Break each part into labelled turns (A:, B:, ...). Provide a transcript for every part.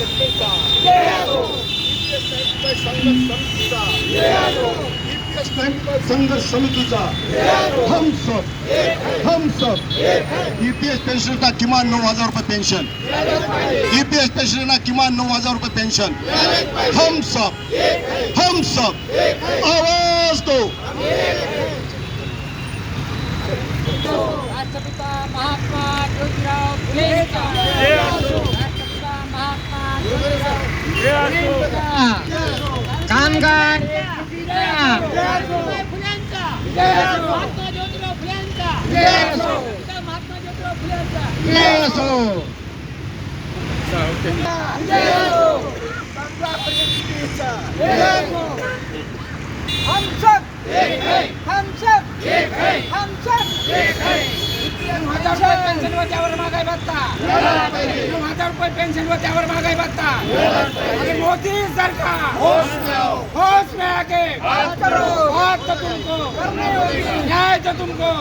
A: संघटनेचा संघर्ष समितीचा हम सब हम सब ईपीएस पेन्शनला किमान नऊ हजार रुपये पेन्शन ईपीएस पेन्शनला किमान नऊ हजार रुपये पेन्शन हम सब हम सब आवाज दो
B: महात्मा ज्योतिराव राष्ट्रपिता महात्मा ज्योतिराव फुलेंचा कामगार. महात्मा ज्योतिराव फुलेंचा महात्मा ज्योतिराव फुलेंचा हम सब हम सब हम सब नऊ हजार रुपये पेन्शन व त्यावर महागाई भत्ता नऊ हजार रुपये पेन्शन व त्यावर महागाई भत्ता आणि मोदी सरकार. होश में आके. बात तो तुमको. न्याय तो तुमको.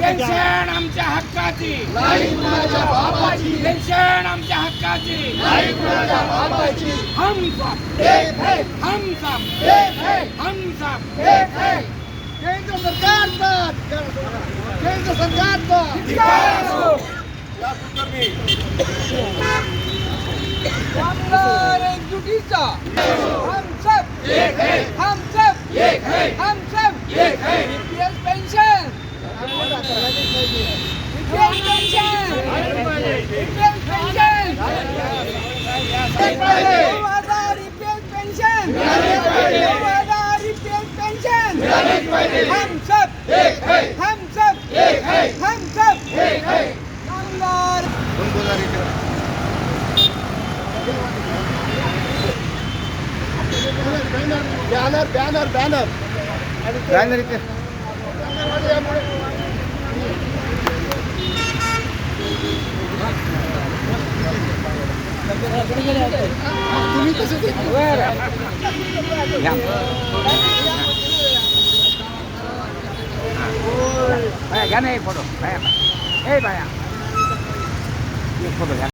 B: पेन्शन आमच्या हक्काची. पेन्शन आमच्या हक्काची. हम सब हम सब हम सब
A: केंद्र सरकारचा
B: कामगार एकजुटीचा हम सब हम सब हम सब EPS pension EPS pension EPS pension नऊ हजार
A: बॅनर बॅनर बॅनर बॅनर इथे तुम्ही तसेच
C: बाया घ्या ना एक फोटो बाया ए बाया एक फोटो घ्या